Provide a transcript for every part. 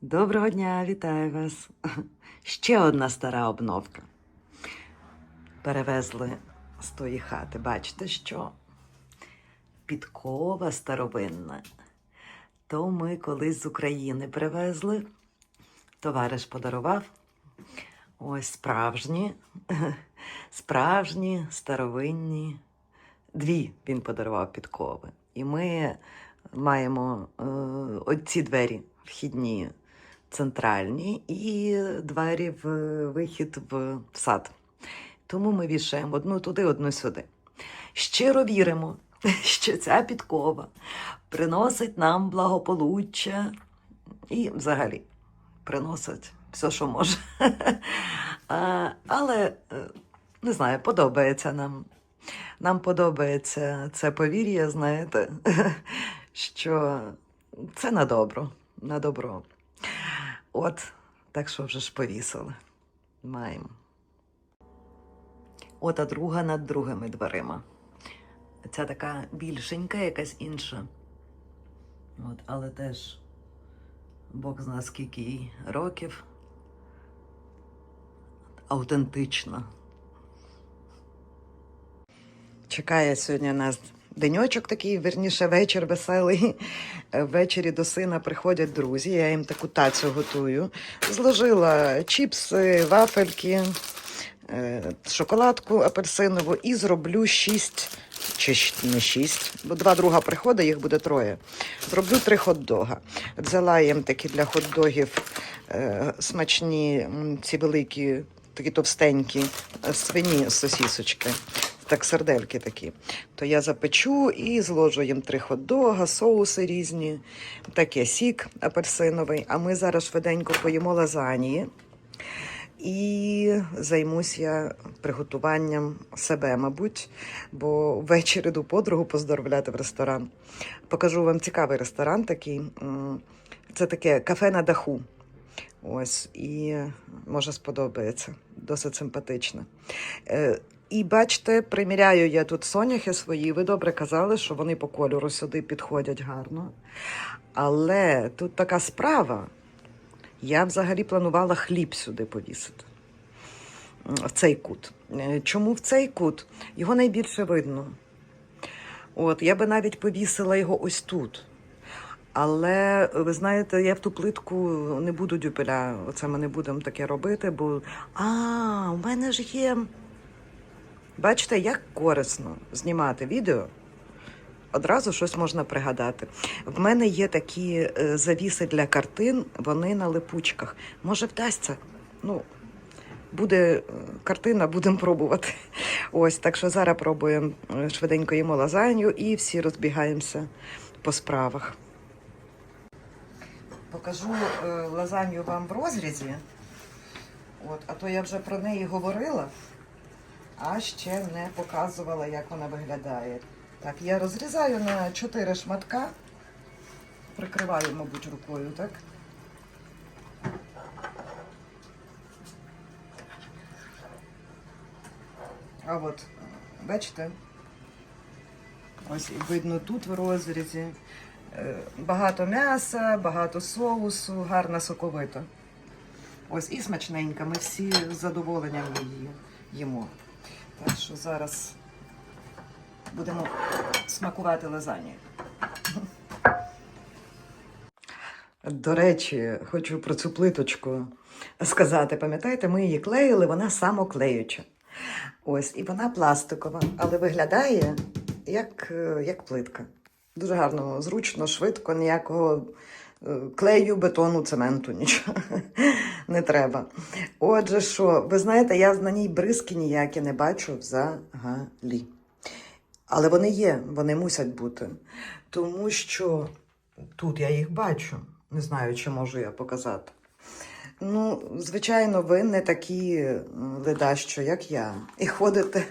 Доброго дня, вітаю вас. Ще одна стара обновка. Перевезли з тої хати. Бачите, що підкова старовинна. То ми колись з України привезли. Товариш подарував. Ось справжні, справжні, старовинні. Дві він подарував підкови. І ми маємо е, оці двері вхідні центральні і двері в вихід в сад. Тому ми вішаємо одну туди, одну сюди. Щиро віримо, що ця підкова приносить нам благополуччя і взагалі приносить все, що може. Але е, не знаю, подобається нам. Нам подобається це повір'я, знаєте, що це на добро, на добро. От, так що вже ж повісили. Маємо. От, а друга над другими дверима. Ця така більшенька, якась інша. От, але теж Бог зна скільки їй років. Аутентична. Чекає сьогодні нас деньочок такий, верніше вечір веселий. Е, Ввечері до сина приходять друзі. Я їм таку тацю готую. Зложила чіпси, вафельки, е, шоколадку апельсинову і зроблю шість. Чи не шість, бо два друга приходить, їх буде троє. Зроблю три хот-дога. Взяла їм такі для хот-догів е, смачні ці великі, такі товстенькі свині сосісочки так сердельки такі. То я запечу і зложу їм три хот-дога, соуси різні, таке сік апельсиновий. А ми зараз швиденько поїмо лазанії. І займусь я приготуванням себе, мабуть, бо ввечері йду подругу поздоровляти в ресторан. Покажу вам цікавий ресторан такий. Це таке кафе на даху. Ось, і може сподобається. Досить симпатично. І бачите, приміряю я тут соняхи свої. Ви добре казали, що вони по кольору сюди підходять гарно. Але тут така справа. Я взагалі планувала хліб сюди повісити. В цей кут. Е, Чому в цей кут? Його найбільше видно. От, я би навіть повісила його ось тут. Але ви знаєте, я в ту плитку не буду дюпеля. Оце ми не будемо таке робити, бо а, у мене ж є. Бачите, як корисно знімати відео. Одразу щось можна пригадати. В мене є такі е, завіси для картин, вони на липучках. Може, вдасться? Ну, буде е, картина, будемо пробувати. Ось, так що зараз пробуємо е, швиденько їмо лазанью і всі розбігаємося по справах. Покажу лазанью вам в розрізі. От, а то я вже про неї говорила, а ще не показувала, як вона виглядає. Так, я розрізаю на 4 шматка. Прикриваю, мабуть, рукою, так? А от, бачите? Ось видно тут в розрізі. Е, Багато м'яса, багато соусу, гарна соковита. Ось і смачненька. Ми всі з задоволенням її їмо. Так що зараз будемо смакувати лазанью. До речі, хочу про цю плиточку сказати. Пам'ятаєте, ми її клеїли, вона самоклеюча. Ось, і вона пластикова, але виглядає як, як плитка. Дуже гарно, зручно, швидко, ніякого клею, бетону, цементу, нічого не треба. Отже, що, ви знаєте, я на ній бризки ніякі не бачу взагалі. Але вони є, вони мусять бути. Тому що тут я їх бачу. Не знаю, чи можу я показати. Ну, звичайно, ви не такі ледащо, як я. І ходите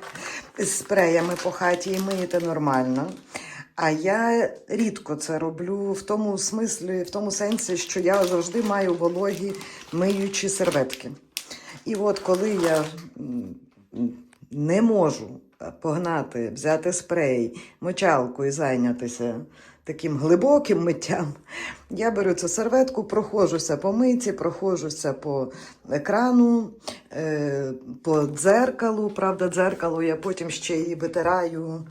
з спреями по хаті і миєте нормально. А я рідко це роблю в тому смислі, в тому сенсі, що я завжди маю вологі миючі серветки. І от коли я не можу погнати, взяти спрей, мочалку і зайнятися таким глибоким миттям. Я беру цю серветку, проходжуся по миці, проходжуся по екрану, е, по дзеркалу. Правда, дзеркало я потім ще і витираю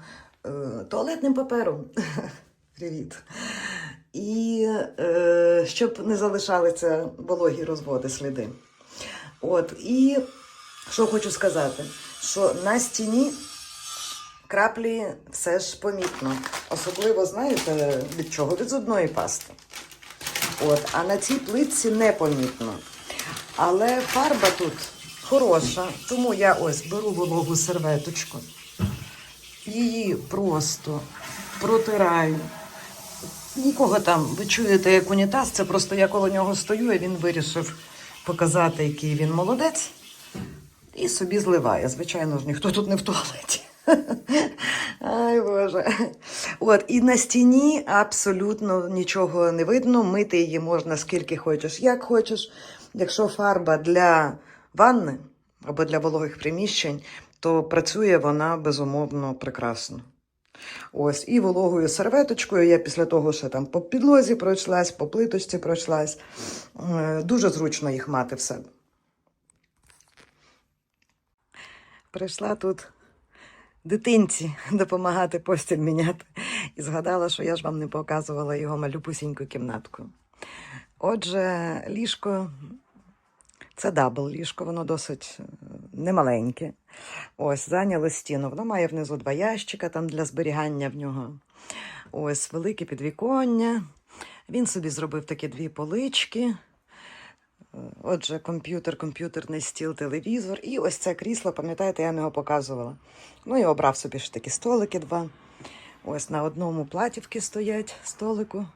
туалетним папером. Привіт. І е, щоб не залишалися вологі розводи сліди. От, і що хочу сказати, що на стіні краплі все ж помітно. Особливо, знаєте, від чого? Від зубної пасти. От, а на цій плитці непомітно. Але фарба тут хороша, тому я ось беру вологу серветочку, її просто протираю. Нікого там, ви чуєте, як унітаз, це просто я коло нього стою, і він вирішив показати, який він молодець, і собі зливає. Звичайно ж, ніхто тут не в туалеті. Ай Боже. От, і на стіні абсолютно нічого не видно. Мити її можна скільки хочеш, як хочеш. Якщо фарба для ванни або для вологих приміщень, то працює вона безумовно прекрасно. Ось, і вологою серветочкою я після того ще там по підлозі пройшлась, по плиточці пройшлась. Е, Дуже зручно їх мати в себе. Прийшла тут дитинці допомагати постіль міняти. І згадала, що я ж вам не показувала його малюпусіньку кімнатку. Отже, ліжко це дабл ліжко, воно досить е, немаленьке. Ось, зайняло стіну. Воно має внизу два ящика там для зберігання в нього. Ось велике підвіконня. Він собі зробив такі дві полички. Е, Отже, комп'ютер, комп'ютерний стіл, телевізор. І ось це крісло, пам'ятаєте, я вам його показувала. Ну і обрав собі ж такі столики два. Ось на одному платівки стоять столику.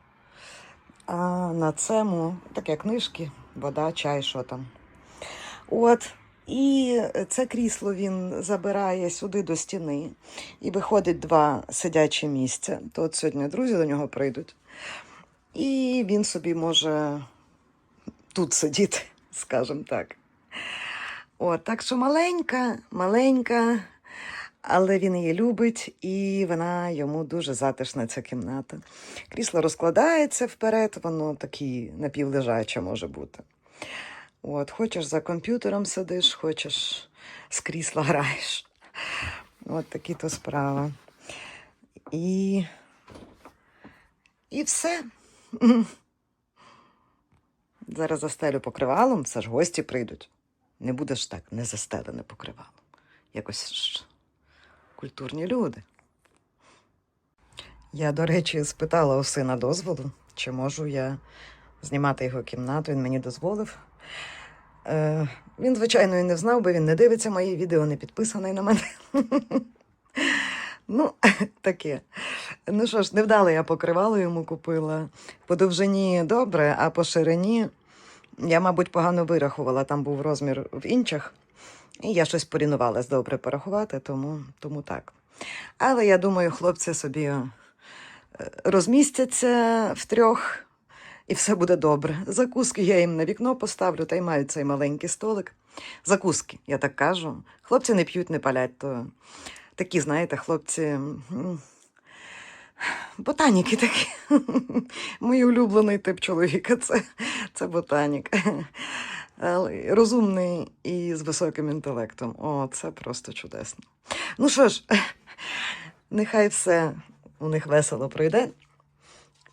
А на цьому таке книжки, вода, чай, що там. От. І це крісло він забирає сюди до стіни, і виходить два сидячі місця. То от сьогодні друзі до нього прийдуть. І він собі може тут сидіти, скажімо так. От, так що маленька, маленька, але він її любить, і вона йому дуже затишна, ця кімната. Крісло розкладається вперед, воно такі напівлежаче може бути. От, хочеш за комп'ютером сидиш, хочеш з крісла граєш. От такі то справи. І, і все. Зараз застелю покривалом, все ж гості прийдуть. Не будеш так, не застелене покривалом. Якось ж культурні люди. Я, до речі, спитала у сина дозволу, чи можу я знімати його кімнату. Він мені дозволив. Е, він, звичайно, і не знав, бо він не дивиться мої відео, не підписаний на мене. Ну, таке. Ну що ж, невдало я покривало йому купила. По довжині добре, а по ширині я, мабуть, погано вирахувала. Там був розмір в інчах. І я щось порінувалась добре порахувати, тому, тому так. Але я думаю, хлопці собі е, розмістяться втрьох, і все буде добре. Закуски я їм на вікно поставлю, та й мають цей маленький столик. Закуски, я так кажу. Хлопці не п'ють, не палять, то такі, знаєте, хлопці. Ботаніки такі. Мій улюблений тип чоловіка це, це ботанік. Розумний і з високим інтелектом. О, це просто чудесно. Ну що ж, нехай все у них весело пройде.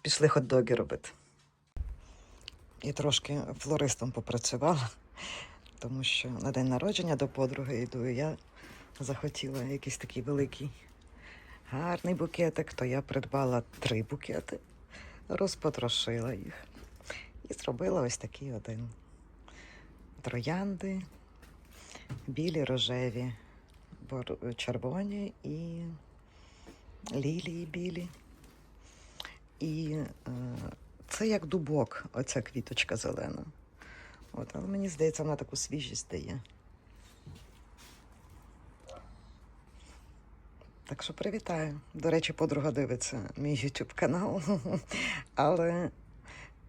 Пішли хот-доги робити. І трошки флористом попрацювала, тому що на день народження до подруги йду, і я захотіла якийсь такий великий гарний букетик, то я придбала три букети, розпотрошила їх і зробила ось такий один. Троянди, білі, рожеві, червоні і лілії білі. І е, це як дубок, оця квіточка зелена. От, але мені здається, вона таку свіжість дає. Так що привітаю. До речі, подруга дивиться мій YouTube канал. Але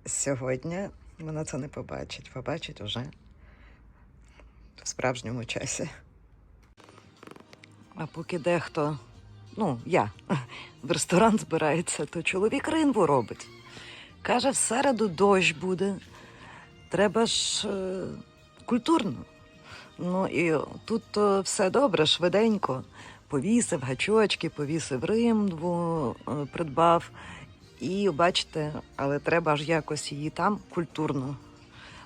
сьогодні вона це не побачить. Побачить уже в справжньому часі. А поки дехто ну, я в ресторан збирається, то чоловік ринву робить. Каже, в середу дощ буде. Треба ж е, культурно. Ну і тут е, все добре, швиденько. Повісив гачочки, повісив римву, е, придбав. І бачите, але треба ж якось її там культурно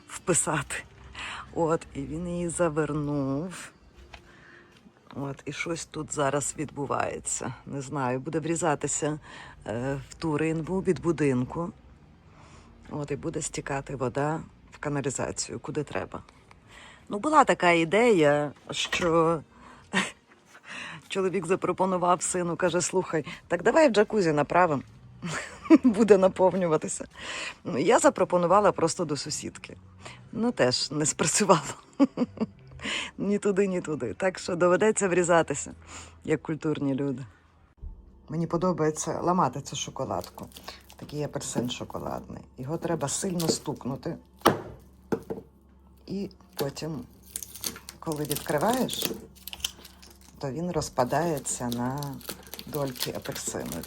вписати. От, і він її завернув. От, і щось тут зараз відбувається. Не знаю, буде врізатися е, в ту ринву від будинку. От, і буде стікати вода в каналізацію, куди треба. Ну, була така ідея, що чоловік запропонував сину, каже: слухай, так давай в джакузі направимо. Буде наповнюватися. Ну, Я запропонувала просто до сусідки. Ну, теж не спрацювало. Ні туди, ні туди. Так що доведеться врізатися, як культурні люди. Мені подобається ламати цю шоколадку. Такий апельсин шоколадний. Його треба сильно стукнути. І потім, коли відкриваєш, то він розпадається на дольки апельсинові.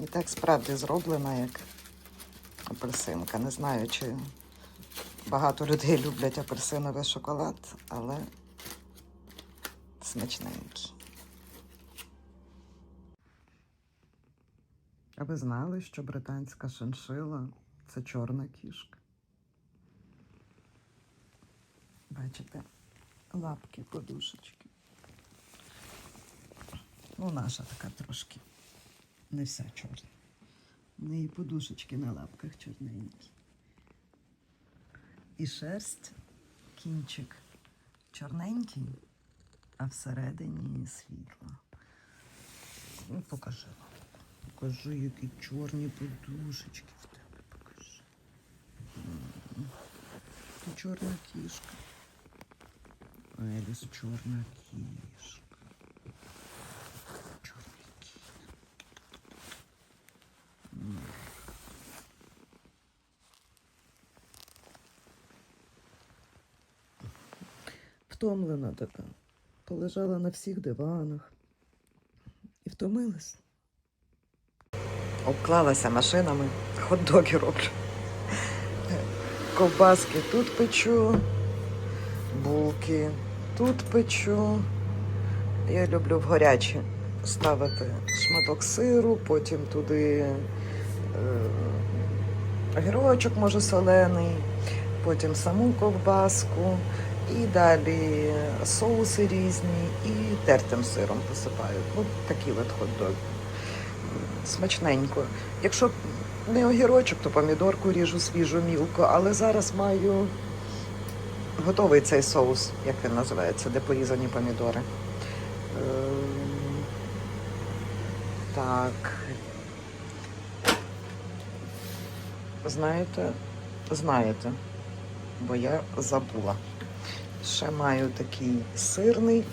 І так справді зроблена, як апельсинка. Не знаю, чи багато людей люблять апельсиновий шоколад, але смачненький. А ви знали, що британська шиншила це чорна кішка? Бачите, лапки, подушечки. Ну, наша така трошки. Не вся чорна. У неї подушечки на лапках чорненькі. І шерсть, кінчик чорненький, а всередині світло. Ну, лапку. Покажи, які чорні подушечки в тебе покажи. Ти чорна кішка. Еліс чорна кішка. Втомлена така. Полежала на всіх диванах і втомилась. Обклалася машинами, хот-доги роблю. Ковбаски тут печу, булки тут печу. Я люблю в гарячі ставити шматок сиру, потім туди е, огірочок, може, солений, потім саму ковбаску, і далі соуси різні, і тертим сиром посипаю. От такі от хот-доги. Смачненько. Якщо не огірочок, то помідорку ріжу свіжу мілко, але зараз маю готовий цей соус, як він називається, де порізані помідори. Ем, Так. Знаєте, знаєте, бо я забула. Ще маю такий сирний.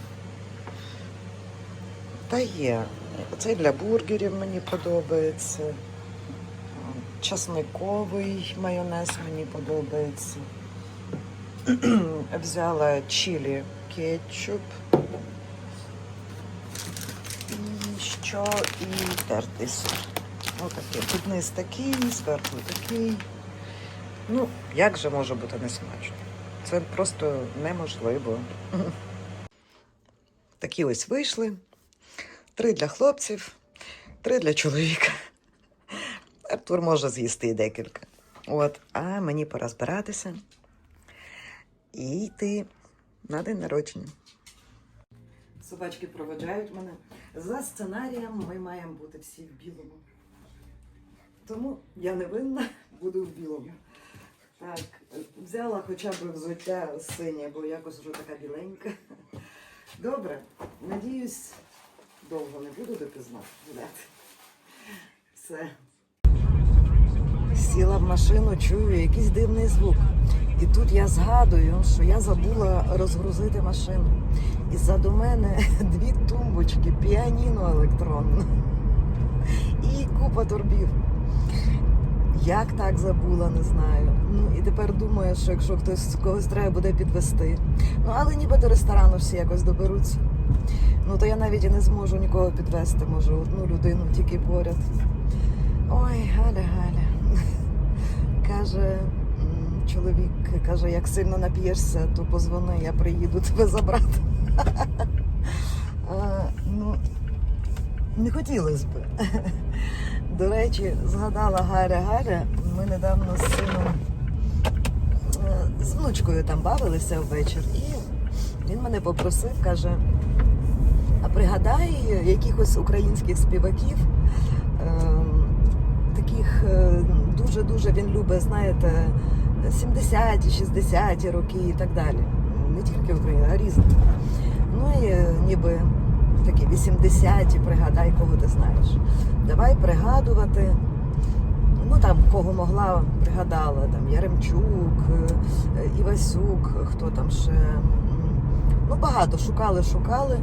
Та є. Цей для бургерів мені подобається. Часниковий майонез мені подобається. Взяла чилі кетчуп. І що? І тертий сир. Отакий. Тут такий, зверху такий. Ну, як же може бути несмачно? Це просто неможливо. Такі ось вийшли. Три для хлопців, три для чоловіка. Артур може з'їсти декілька. От, а мені пора збиратися і йти на день народження. Собачки проведжають мене. За сценарієм ми маємо бути всі в білому. Тому я не винна, буду в білому. Так, взяла хоча б взуття синє, бо якось вже така біленька. Добре, надіюсь, довго не буду допізно. Все. Сіла в машину, чую якийсь дивний звук. І тут я згадую, що я забула розгрузити машину. І ззаду мене дві тумбочки, піаніно електронне і купа турбів. Як так забула, не знаю. Ну і тепер думаю, що якщо хтось когось треба буде підвести. Ну але ніби до ресторану всі якось доберуться. Ну то я навіть і не зможу нікого підвести, може одну людину тільки поряд. Ой, Галя, Галя. Каже чоловік, каже, як сильно нап'єшся, то позвони, я приїду тебе забрати. Ну, не хотілося б. До речі, згадала Галя Галя, ми недавно з сином е, з внучкою там бавилися ввечір, і він мене попросив, каже, а пригадай якихось українських співаків, е, таких е, дуже-дуже він любить, знаєте, 70-ті, 60-ті роки і так далі. Не тільки Україна, а різні. Ну і ніби такі 80-ті, пригадай, кого ти знаєш. Давай пригадувати. Ну там кого могла, пригадала, там Яремчук, е, Івасюк, хто там ще. Ну, багато шукали, шукали.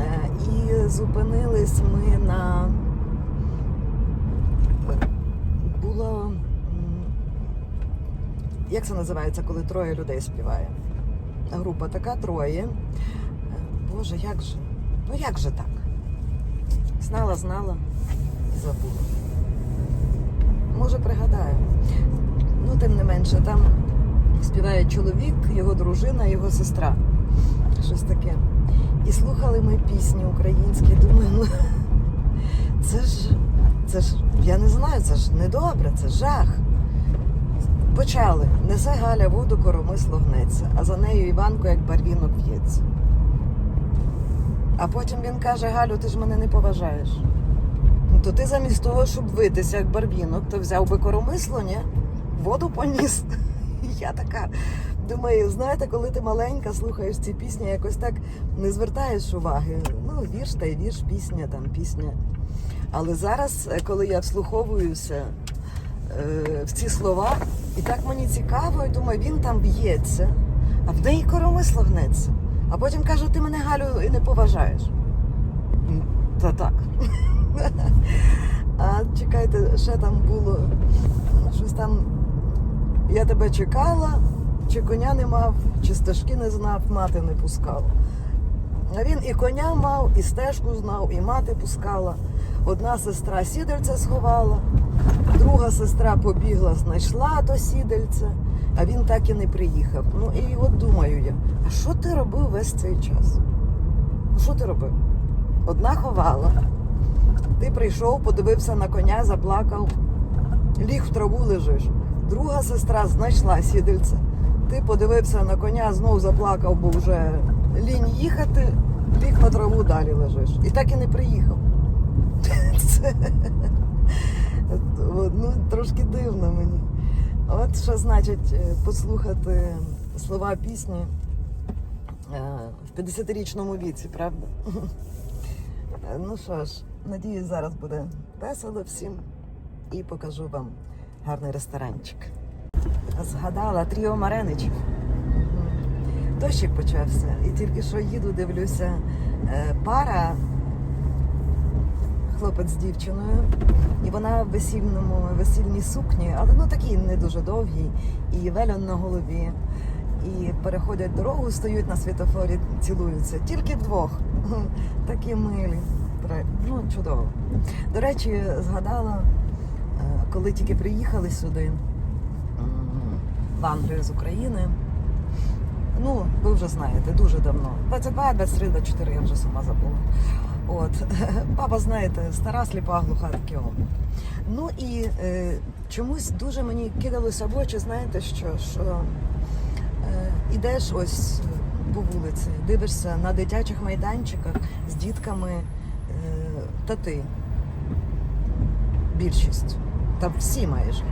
Е, І зупинились ми на. Було. Як це називається, коли троє людей співає? Група така троє. Е, Боже, як же? Ну як же так? Знала, знала і забула. Може, пригадаю. Ну, тим не менше, там співає чоловік, його дружина, його сестра. Щось таке. І слухали ми пісні українські. Думаю, ну це ж, це ж, я не знаю, це ж недобре, це жах. Почали. Несе Галя воду, коромисло гнеться, а за нею Іванко, як барвінок в'ється. А потім він каже: Галю, ти ж мене не поважаєш. Ну, то ти замість того, щоб витися як барвінок, то взяв би коромисло, ні? Воду поніс. Я така думаю, знаєте, коли ти маленька, слухаєш ці пісні, якось так не звертаєш уваги. Ну, вірш та й вірш, пісня там, пісня. Але зараз, е, коли я вслуховуюся е, в ці слова, і так мені цікаво, і думаю, він там б'ється, а в неї коромисло гнеться. А потім каже, ти мене Галю і не поважаєш. Та так. А чекайте, ще там було щось там. Я тебе чекала, чи коня не мав, чи стежки не знав, мати не пускала. А він і коня мав, і стежку знав, і мати пускала. Одна сестра сідельце сховала, друга сестра побігла, знайшла то сідельце, а він так і не приїхав. Ну і от думаю я, а що ти робив весь цей час? Ну що ти робив? Одна ховала. Ти прийшов, подивився на коня, заплакав, ліг в траву лежиш. Друга сестра знайшла сідельце. Ти подивився на коня, знов заплакав, бо вже лінь їхати, ліг на траву далі лежиш. І так і не приїхав. Це ну, трошки дивно мені. От що значить е, послухати слова пісні е, в 50-річному віці, правда? Е, Ну що ж, надіюсь, зараз буде весело всім і покажу вам гарний ресторанчик. Згадала Тріо Мареничів. Дощик почався. І тільки що їду, дивлюся, пара, хлопець з дівчиною, і вона в весільному, весільній сукні, але ну такій не дуже довгій, і вельон на голові. І переходять дорогу, стоють на світофорі, цілуються. Тільки вдвох. Такі милі. Ну, чудово. До речі, згадала, е, коли тільки приїхали сюди, в Англію з України. Ну, ви вже знаєте, дуже давно. 22, 23, 24, я вже сама забула. От. Баба, знаєте, стара, сліпа, глуха таке. Ну і е, чомусь дуже мені кидалося в очі, знаєте що? що е, ідеш ось по вулиці, дивишся на дитячих майданчиках з дітками е, тати. Більшість. Там всі майже.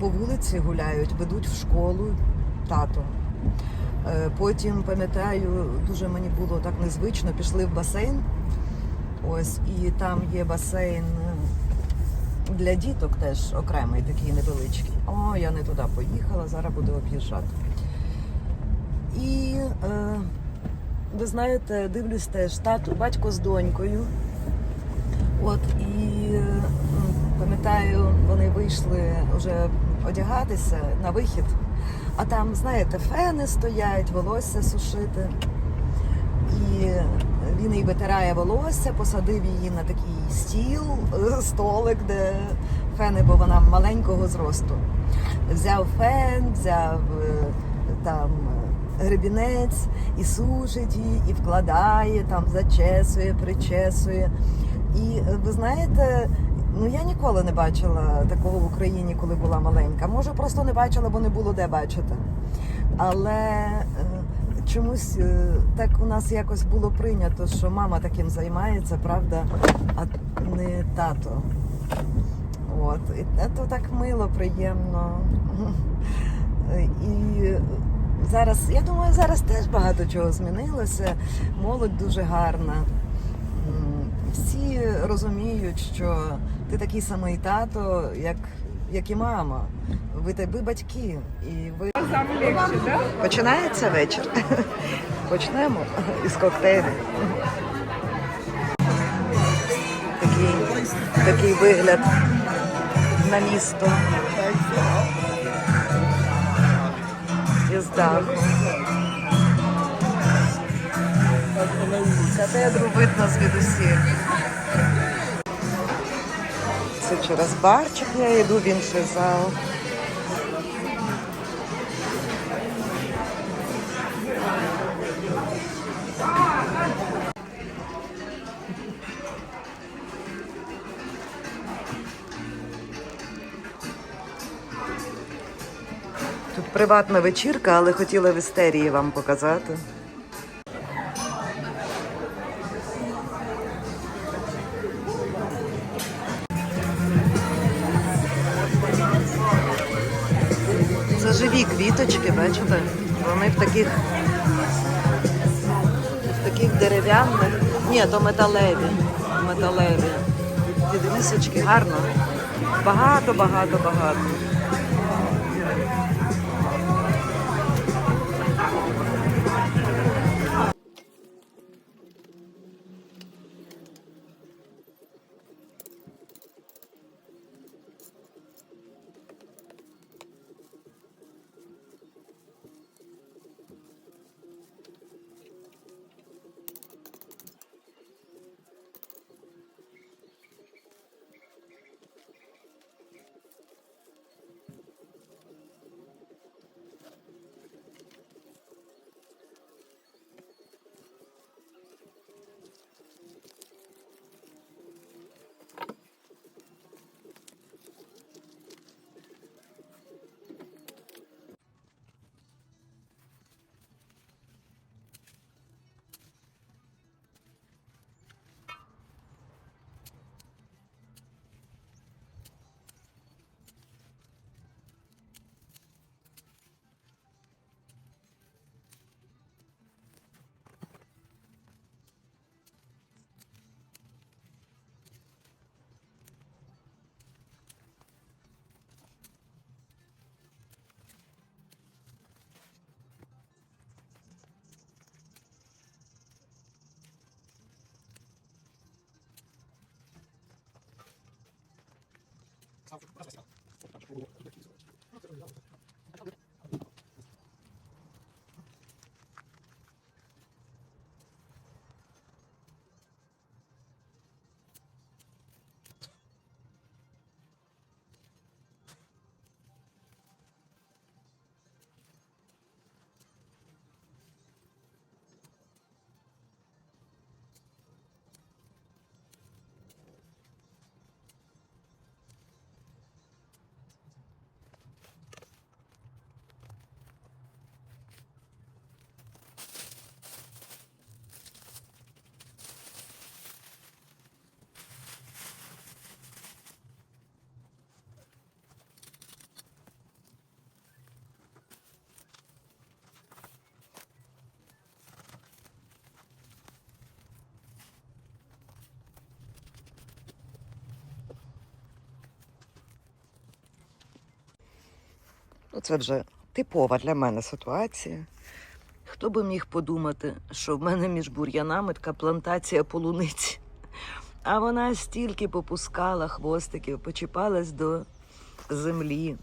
По вулиці гуляють, ведуть в школу тато. Е, Потім, пам'ятаю, дуже мені було так незвично, пішли в басейн. Ось, і там є басейн е, для діток теж окремий, такий невеличкий. О, я не туди поїхала, зараз буду об'їжджати. І е, ви знаєте, дивлюсь теж тато, батько з донькою. От і е, Пам'ятаю, вони вийшли вже одягатися на вихід, а там, знаєте, фени стоять, волосся сушити. І він їй витирає волосся, посадив її на такий стіл, е, столик, де фени, бо вона маленького зросту. Взяв фен, взяв е, там е, гребінець і сушить її, і вкладає, там зачесує, причесує. І ви знаєте, ну я ніколи не бачила такого в Україні, коли була маленька. Може, просто не бачила, бо не було де бачити. Але чомусь е, так у нас якось було прийнято, що мама таким займається, правда, а не тато. От. І це так мило, приємно. І зараз, я думаю, зараз теж багато чого змінилося. Молодь дуже гарна. Всі розуміють, що ти такий самий тато, як, як і мама. Ви, те- ви батьки, і ви? Починається вечір. Почнемо із коктейлю. Такий, такий вигляд на місто. Із даху. Катедру видно звідусіль. Це через барчик я йду в інший зал. Приватна вечірка, але хотіла в істерії вам показати. То металеві. Металеві. Підвісочки гарно. Багато, багато, багато. 私は。Ну, Це вже типова для мене ситуація. Хто би міг подумати, що в мене між бур'янами така плантація полуниці. А вона стільки попускала хвостиків, почіпалась до землі.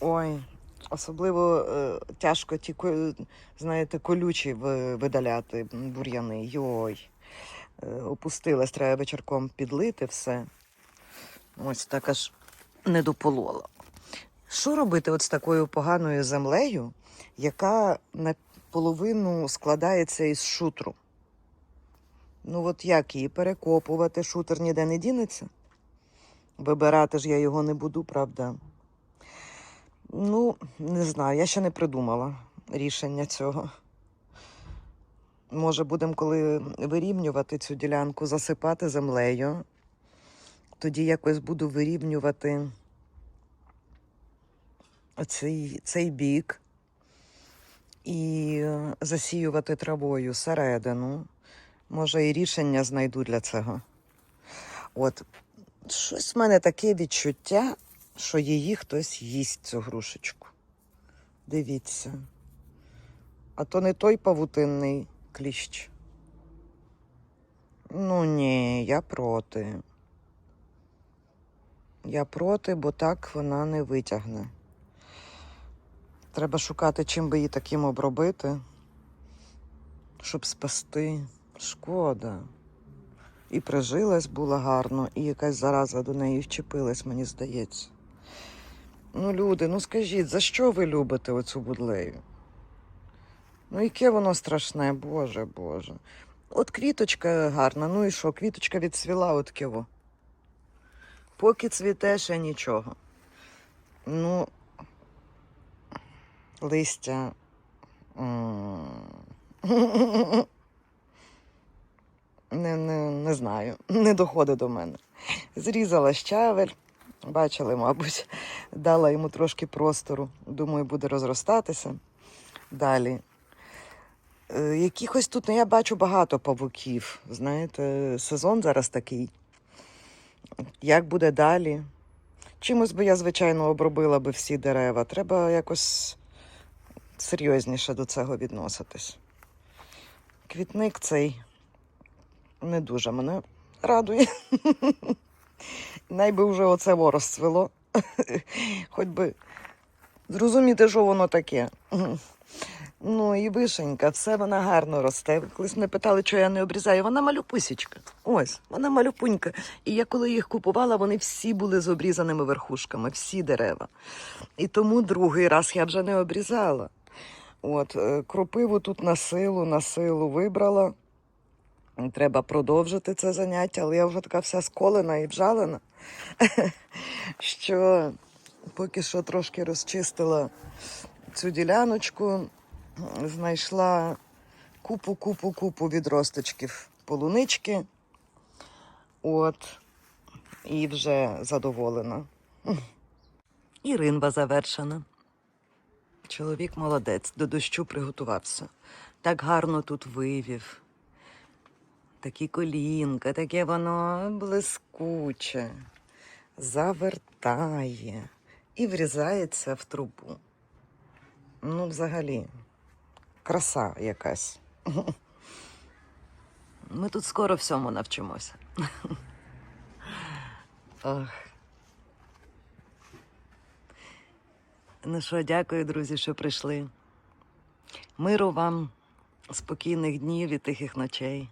Ой, особливо е, тяжко ті, знаєте, колючі видаляти бур'яни. Йой. Е, опустилась, треба вечірком підлити все. Ось так аж не дополола. Що робити от з такою поганою землею, яка наполовину складається із шутру? Ну, от як її перекопувати, шутер ніде не дінеться. Вибирати ж я його не буду, правда. Ну, не знаю, я ще не придумала рішення цього. Може, будемо, коли вирівнювати цю ділянку, засипати землею. Тоді якось буду вирівнювати цей, цей бік і засіювати травою середину. Може, і рішення знайду для цього. От, щось в мене таке відчуття, що її хтось їсть цю грушечку. Дивіться. А то не той павутинний кліщ. Ну ні, я проти. Я проти, бо так вона не витягне. Треба шукати, чим би її таким обробити, щоб спасти. Шкода. І прижилась була гарно, і якась зараза до неї вчепилась, мені здається. Ну, люди, ну скажіть, за що ви любите оцю будлею? Ну, яке воно страшне, Боже, Боже. От квіточка гарна, ну і що, квіточка відцвіла от киво. Поки цвіте ще нічого. Ну, листя. Не, не, не знаю, не доходить до мене. Зрізала щавель, бачили, мабуть, дала йому трошки простору. Думаю, буде розростатися. Далі. Е, Якихось тут, ну я бачу багато павуків. Знаєте, сезон зараз такий. Як буде далі? Чимось би я, звичайно, обробила би всі дерева. Треба якось серйозніше до цього відноситись. Квітник цей не дуже мене радує. Найби вже оце во розцвело. Хоч би зрозуміти, що воно таке. Ну і вишенька, все вона гарно росте. Колись мене питали, що я не обрізаю. Вона малюпусічка. Ось, вона малюпунька. І я коли їх купувала, вони всі були з обрізаними верхушками, всі дерева. І тому другий раз я вже не обрізала. От, е, кропиву тут на силу, на силу вибрала. Треба продовжити це заняття, але я вже така вся сколена і вжалена, що поки що трошки розчистила цю діляночку, знайшла купу, купу, купу відросточків полунички. От, і вже задоволена. І ринва завершена. Чоловік молодець, до дощу приготувався. Так гарно тут вивів. Такі колінка, таке воно блискуче, завертає і врізається в трубу. Ну, взагалі, краса якась. Ми тут скоро всьому навчимося. Ох. Ну що, дякую, друзі, що прийшли. Миру вам, спокійних днів і тихих ночей.